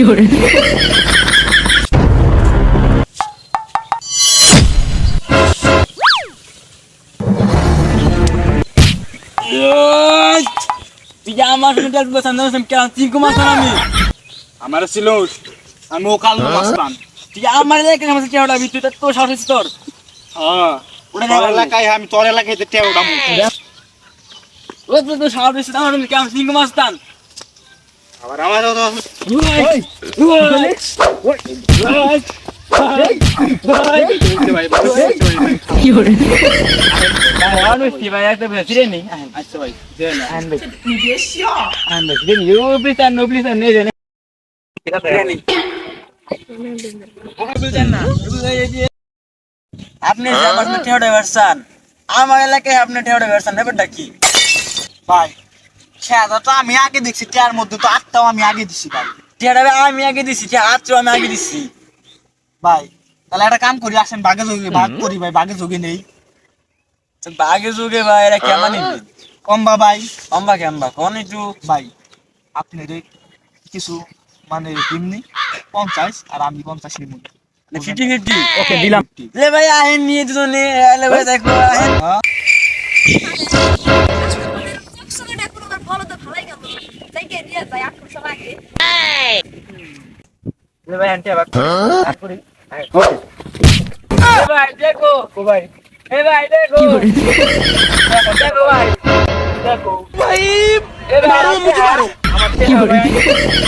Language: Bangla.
有人，তুই আমার সঙ্গে ডাল বসান না কেন? চিঙ্কু মাছ আমি। আমার ছিল আমি ও কাল মাসতাম তুই আমার এলাকায় আমার কেউ ডাবি তুই তো তোর সাহস তোর। হ্যাঁ। তোর। এলাকায় আমি তোর এলাকায় ও তো তোর সাহস আমার চিঙ্কু মাছ টান আবার আমার আচ্ছা আপনি আমার এলাকায় আপনি ঠেওড়ে বেরসান ব্যাপারটা কি? ভাই খেয়াটা তো আমি আগে দেখছি টেয়ার মধ্যে তো আটটাও আমি আগে দিছি ভাই। ঠেওড়ে আমি আগে দিছি ঠিক আটশো আমি আগে দিছি। ভাই তাহলে একটা কাম করি আসেন বাগে যোগে ভাগ করি ভাই বাগে যোগে নেই। তো বাগে যুগে ভাই এরা কেমন কম্বা ভাই। অম্বা কেমবা কোন একটু? ভাই আপনি রে কিছু মানে এমনি পঞ্চাশ আর আমি পঞ্চাশ নিব। ফিফটি ফিফটি ওকে দিলাম। লে ভাই আহেন নিয়ে দুজনে লে ভাই দেখো আহেন সঙ্গে এখন আমার বলো তো ভালোই গেল তাই কে দিয়ে যায় আট বছর আগে লে ভাই আনতে আবার তারপরে লে ভাই দেখো ভাই দেখো দেখো ভাই দেখো ভাই আমার